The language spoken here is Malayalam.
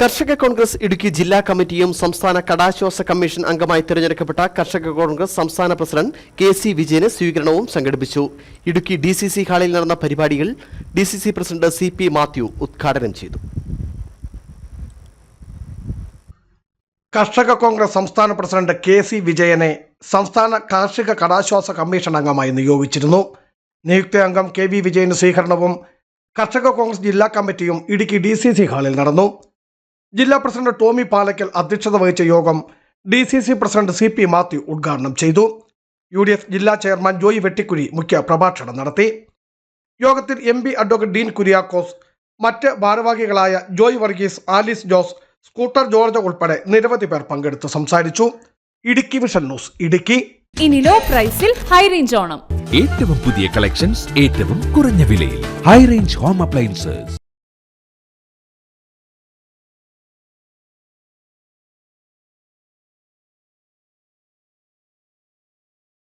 കർഷക കോൺഗ്രസ് ഇടുക്കി ജില്ലാ കമ്മിറ്റിയും സംസ്ഥാന കടാശ്വാസ കമ്മീഷൻ അംഗമായി തിരഞ്ഞെടുക്കപ്പെട്ട കർഷക കോൺഗ്രസ് സംസ്ഥാന പ്രസിഡന്റ് കെ സി വിജയന് സ്വീകരണവും സംഘടിപ്പിച്ചു. ഇടുക്കി ഡി സി സി ഹാളിൽ നടന്ന പരിപാടിയിൽ D C C president C P Mathew ഉദ്ഘാടനം ചെയ്തു. കർഷക കോൺഗ്രസ് സംസ്ഥാന പ്രസിഡന്റ് കെ സി വിജയനെ സംസ്ഥാന കാർഷിക കടാശ്വാസ കമ്മീഷൻ അംഗമായി നിയോഗിച്ചിരുന്നു. നിയുക്ത അംഗം കെ വി വിജയന് സ്വീകരണവും കർഷക കോൺഗ്രസ് ജില്ലാ കമ്മിറ്റിയും ഇടുക്കി ഡി സി സി ഹാളിൽ നടന്നു. ജില്ലാ പ്രസിഡന്റ് ടോമി പാലക്കൽ അധ്യക്ഷത വഹിച്ച യോഗം D C C president C P Mathew ഉദ്ഘാടനം ചെയ്തു. യു ഡി എഫ് ജില്ലാ ചെയർമാൻ ജോയി വെട്ടിക്കുരി മുഖ്യ പ്രഭാഷണം നടത്തി. യോഗത്തിൽ M P advocate Dean Kuriakose മറ്റ് ഭാരവാഹികളായ ജോയ് വർഗീസ് ആലിസ് ജോസ് സ്കൂട്ടർ ജോർജ് ഉൾപ്പെടെ നിരവധി പേർ പങ്കെടുത്ത് സംസാരിച്ചു. Idukki vision news Idukki. ഇനി ലോ പ്രൈസിൽ ഹൈ റേഞ്ച് ഓണം. ഏറ്റവും പുതിയ കളക്ഷൻസ് ഏറ്റവും കുറഞ്ഞ വിലയിൽ. High range home appliances